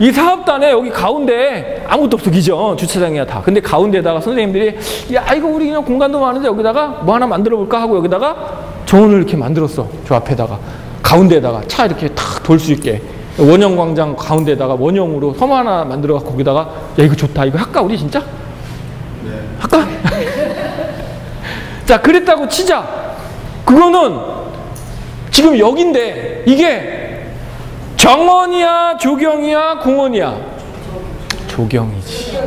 이 사업단에 여기 가운데 아무것도 없어 기죠 주차장이야 다. 근데 가운데다가 선생님들이 야 이거 우리 그냥 공간도 많은데 여기다가 뭐 하나 만들어 볼까 하고 여기다가 정원을 이렇게 만들었어 저 앞에다가. 가운데다가 차 이렇게 탁 돌 수 있게. 원형 광장 가운데다가 원형으로 섬 하나 만들어 갖고 거기다가 야 이거 좋다. 이거 할까 우리 진짜? 할까? 자 그랬다고 치자. 그거는 지금 여긴데 이게 정원이야 조경이야 공원이야? 조경이지.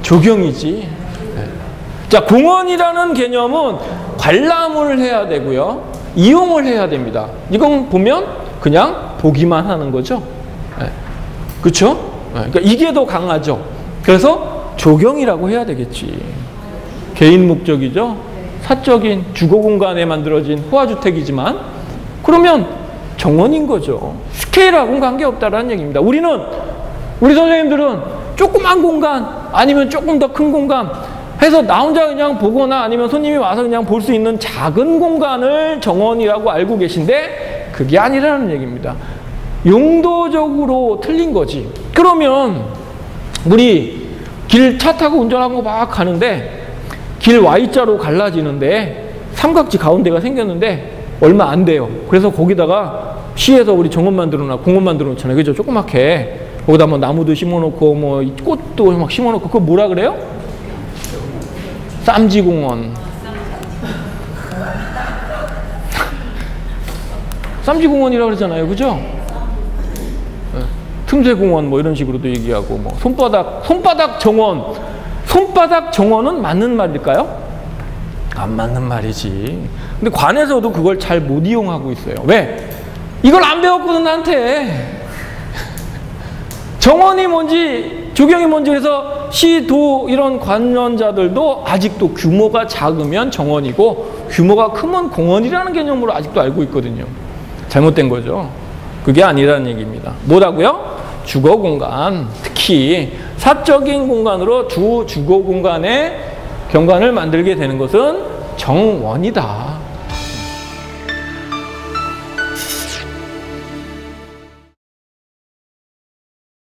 조경이지. 네. 자 공원이라는 개념은 관람을 해야 되고요. 이용을 해야 됩니다. 이건 보면 그냥 보기만 하는 거죠. 네. 그렇죠 그러니까 이게 더 강하죠. 그래서 조경이라고 해야 되겠지. 개인 목적이죠. 사적인 주거 공간에 만들어진 호화주택이지만 그러면 정원인 거죠. 스케일하고는 관계없다라는 얘기입니다. 우리는 우리 선생님들은 조그만 공간 아니면 조금 더 큰 공간 해서 나 혼자 그냥 보거나 아니면 손님이 와서 그냥 볼 수 있는 작은 공간을 정원이라고 알고 계신데 그게 아니라는 얘기입니다. 용도적으로 틀린 거지. 그러면 우리 길 차 타고 운전하고 막 가는데 길 Y자로 갈라지는데 삼각지 가운데가 생겼는데 얼마 안 돼요. 그래서 거기다가 시에서 우리 정원 만들어놔, 공원 만들어 놓잖아요. 그죠? 조그맣게. 거기다 뭐 나무도 심어놓고, 뭐 꽃도 막 심어놓고, 그거 뭐라 그래요? 쌈지공원. 쌈지공원이라고 그러잖아요. 그죠? 네. 틈새공원 뭐 이런 식으로도 얘기하고, 뭐 손바닥, 손바닥 정원. 손바닥 정원은 맞는 말일까요? 안 맞는 말이지. 근데 관에서도 그걸 잘 못 이용하고 있어요. 왜? 이걸 안 배웠거든, 나한테. 정원이 뭔지, 조경이 뭔지 해서 시, 도 이런 관련자들도 아직도 규모가 작으면 정원이고 규모가 크면 공원이라는 개념으로 아직도 알고 있거든요. 잘못된 거죠. 그게 아니라는 얘기입니다. 뭐라고요? 주거 공간, 특히 사적인 공간으로 주 주거 공간에 경관을 만들게 되는 것은 정원이다.